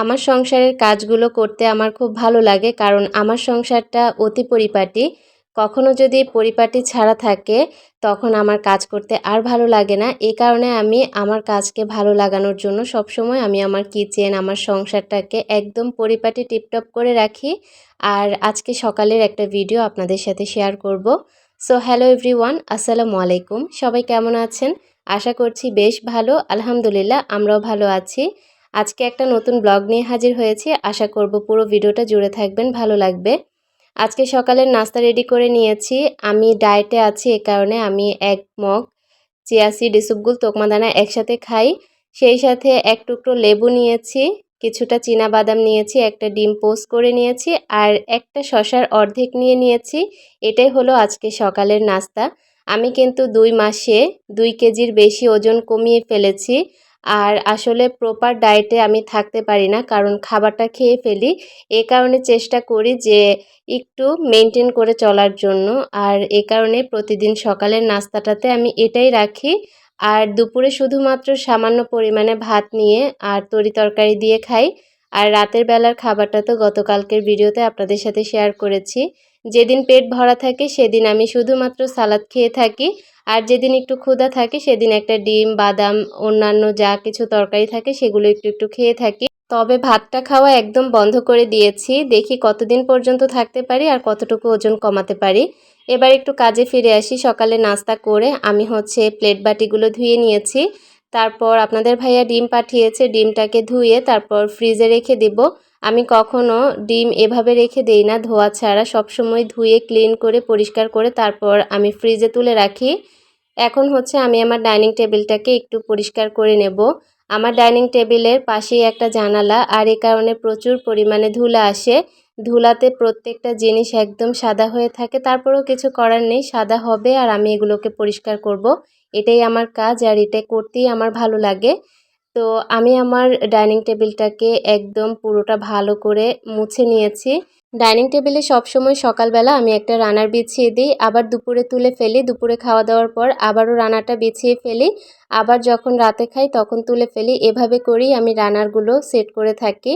আমার সংসারের কাজগুলো করতে আমার খুব ভালো লাগে, কারণ আমার সংসারটা অতি পরিপাটি। কখনো যদি পরিপাটি ছাড়া থাকে, তখন আমার কাজ করতে আর ভালো লাগে না। এই কারণে আমি আমার কাজকে ভালো লাগানোর জন্য সবসময় আমি আমার কিচেন, আমার সংসারটাকে একদম পরিপাটি টিপটপ করে রাখি। আর আজকে সকালের একটা ভিডিও আপনাদের সাথে শেয়ার করব। সো, হ্যালো এভরিওয়ান, আসসালামু আলাইকুম। সবাই কেমন আছেন? আশা করছি বেশ ভালো, আলহামদুলিল্লাহ, আমরাও ভালো আছি। আজকে একটা নতুন ব্লগ নিয়ে হাজির হয়েছি। আশা করব পুরো ভিডিওটা জুড়ে থাকবেন, ভালো লাগবে। আজকে সকালের নাস্তা রেডি করে নিয়েছি। আমি ডায়েটে আছি এ কারণে আমি এক মগ চিয়াসি ডিসুপগুল তোকমাদানা একসাথে খাই। সেই সাথে এক টুকরো লেবু নিয়েছি, কিছুটা চীনা বাদাম নিয়েছি, একটা ডিম পোস্ট করে নিয়েছি আর একটা শশার অর্ধেক নিয়ে নিয়েছি। এটাই হলো আজকে সকালের নাস্তা। আমি কিন্তু দুই মাসে দুই কেজির বেশি ওজন কমিয়ে ফেলেছি। আর আসলে প্রপার ডায়েটে আমি থাকতে পারি না, কারণ খাবারটা খেয়ে ফেলি। এ কারণে চেষ্টা করি যে একটু মেনটেন করে চলার জন্য। আর এ কারণে প্রতিদিন সকালের নাস্তাটাতে আমি এটাই রাখি। আর দুপুরে শুধুমাত্র সামান্য পরিমাণে ভাত নিয়ে আর তরি তরকারি দিয়ে খাই। আর রাতের বেলার খাবারটা তো গতকালকের ভিডিওতে আপনাদের সাথে শেয়ার করেছি। যেদিন পেট ভরা থাকে সেদিন আমি শুধুমাত্র সালাদ খেয়ে থাকি। আর যেদিন একটু ক্ষুধা থাকে সেদিন একটা ডিম, বাদাম, অন্যান্য যা কিছু তরকারি থাকে সেগুলো একটু একটু খেয়ে থাকি। তবে ভাতটা খাওয়া একদম বন্ধ করে দিয়েছি। দেখি কতদিন পর্যন্ত থাকতে পারি আর কতটুকু ওজন কমাতে পারি। এবার একটু কাজে ফিরে আসি, সকালে নাস্তা করে। আমি হচ্ছে প্লেট বাটিগুলো ধুয়ে নিয়েছি। তারপর আপনাদের ভাইয়া ডিম পাঠিয়েছে, ডিমটাকে ধুয়ে তারপর ফ্রিজে রেখে দেব। আমি কখনো ডিম এভাবে রেখে দেই না, ধোয়া ছাড়া। সবসময় ধুয়ে, ক্লিন করে, পরিষ্কার করে তারপর আমি ফ্রিজে তুলে রাখি। এখন হচ্ছে আমি আমার ডাইনিং টেবিলটাকে একটু পরিষ্কার করে নেব। আমার ডাইনিং টেবিলের পাশেই একটা জানালা আর এ কারণে প্রচুর পরিমাণে ধুলা আসে। ধুলাতে প্রত্যেকটা জিনিস একদম সাদা হয়ে থাকে। তারপরেও কিছু করার নেই, সাদা হবে আর আমি এগুলোকে পরিষ্কার করব। এটাই আমার কাজ আর এটা করতেই আমার ভালো লাগে। তো আমি আমার ডাইনিং টেবিলটাকে একদম পুরোটা ভালো করে মুছে নিয়েছি। ডাইনিং টেবিলে সবসময় সকালবেলা আমি একটা রানার বিছিয়ে দিই, আবার দুপুরে তুলে ফেলি, দুপুরে খাওয়া দাওয়ার পর আবারও রানাটা বিছিয়ে ফেলি, আবার যখন রাতে খাই তখন তুলে ফেলি। এভাবে করি আমি রানারগুলো সেট করে থাকি।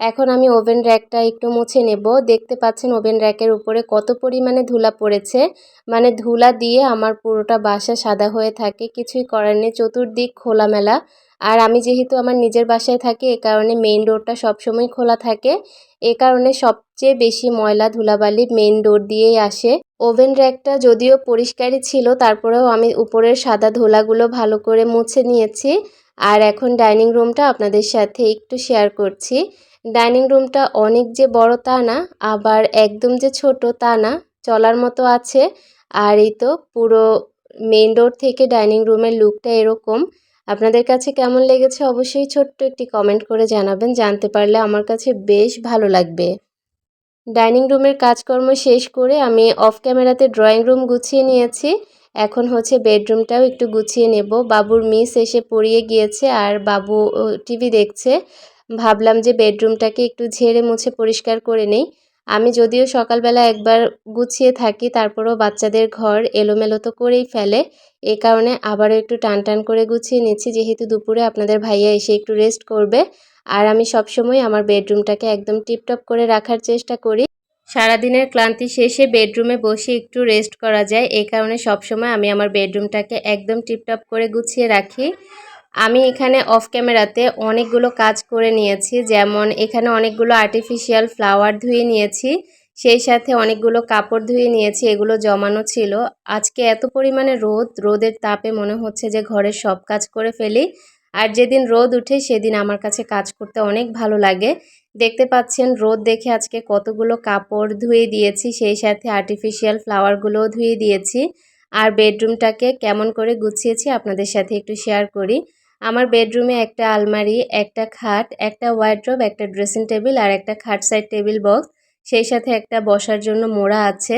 এখন আমি ওভেন র্যাকটা একটু মুছে নেব। দেখতে পাচ্ছেন ওভেন র্যাকের উপরে কত পরিমাণে ধুলা পড়েছে। মানে ধুলা দিয়ে আমার পুরোটা বাসা সাদা হয়ে থাকে, কিছুই করার নেই। চতুর্দিক খোলামেলা। আর আমি যেহেতু আমার নিজের বাসায় থাকি, এ কারণে মেইন ডোরটা সবসময় খোলা থাকে। এ কারণে সবচেয়ে বেশি ময়লা ধুলাবালি মেইন ডোর দিয়েই আসে। ওভেন র্যাকটা যদিও পরিষ্কারই ছিল, তারপরেও আমি উপরের সাদা ধুলাগুলো ভালো করে মুছে নিয়েছি। আর এখন ডাইনিং রুমটা আপনাদের সাথে একটু শেয়ার করছি। ডাইনিং রুমটা অনেক যে বড় তা না, আবার একদম যে ছোট তা না, চলার মতো আছে। আর এই তো পুরো মেইন ডোর থেকে ডাইনিং রুমের লুকটা এরকম। আপনাদের কাছে কেমন লেগেছে অবশ্যই ছোট্ট একটি কমেন্ট করে জানাবেন, জানতে পারলে আমার কাছে বেশ ভালো লাগবে। ডাইনিং রুমের কাজকর্ম শেষ করে আমি অফ ক্যামেরাতে ড্রয়িং রুম গুছিয়ে নিয়েছি। এখন হচ্ছে বেডরুমটাও একটু গুছিয়ে নেব। বাবুর মিস এসে পড়িয়ে গিয়েছে আর বাবু টিভি দেখছে। ভাবলাম যে বেডরুমটাকে একটু ঝেড়ে মুছে পরিষ্কার করে নেই। আমি যদিও সকালবেলা একবার গুছিয়ে থাকি, তারপরেও বাচ্চাদের ঘর এলোমেলো তো করেই ফেলে। এ কারণে আবারও একটু টান টান করে গুছিয়ে নিচ্ছি, যেহেতু দুপুরে আপনাদের ভাইয়া এসে একটু রেস্ট করবে। আর আমি সবসময় আমার বেডরুমটাকে একদম টিপটপ করে রাখার চেষ্টা করি। সারাদিনের ক্লান্তি শেষে বেডরুমে বসে একটু রেস্ট করা যায় এই কারণে সবসময় আমি আমার বেডরুমটাকে একদম টিপটপ করে গুছিয়ে রাখি। আমি এখানে অফ ক্যামেরাতে অনেকগুলো কাজ করে নিয়েছি, যেমন এখানে অনেকগুলো আর্টিফিশিয়াল ফ্লাওয়ার ধুয়ে নিয়েছি, সেই সাথে অনেকগুলো কাপড় ধুয়ে নিয়েছি, এগুলো জমানো ছিল। আজকে এত পরিমাণে রোদ, রোদের তাপে মনে হচ্ছে যে ঘরের সব কাজ করে ফেলি। আর যেদিন রোদ উঠে সেদিন আমার কাছে কাজ করতে অনেক ভালো লাগে। দেখতে পাচ্ছেন, রোদ দেখে আজকে কতগুলো কাপড় ধুয়ে দিয়েছি, সেই সাথে আর্টিফিশিয়াল ফ্লাওয়ারগুলোও ধুয়ে দিয়েছি। আর বেডরুমটাকে কেমন করে গুছিয়েছি আপনাদের সাথে একটু শেয়ার করি। আমার বেডরুমে একটা আলমারি, একটা খাট, একটা ওয়ার্ড্রোব একটা ড্রেসিং টেবিল আর একটা খাট সাইড টেবিল বক্স সেই সাথে একটা বসার জন্য মোড়া আছে।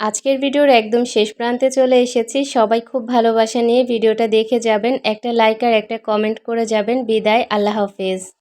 আজকের ভিডিওর একদম শেষ প্রান্তে চলে এসেছি। সবাই খুব ভালোবাসা নিয়ে ভিডিওটা দেখে যাবেন। একটা লাইক আর একটা কমেন্ট করে যাবেন। বিদায়, আল্লাহ হাফেজ।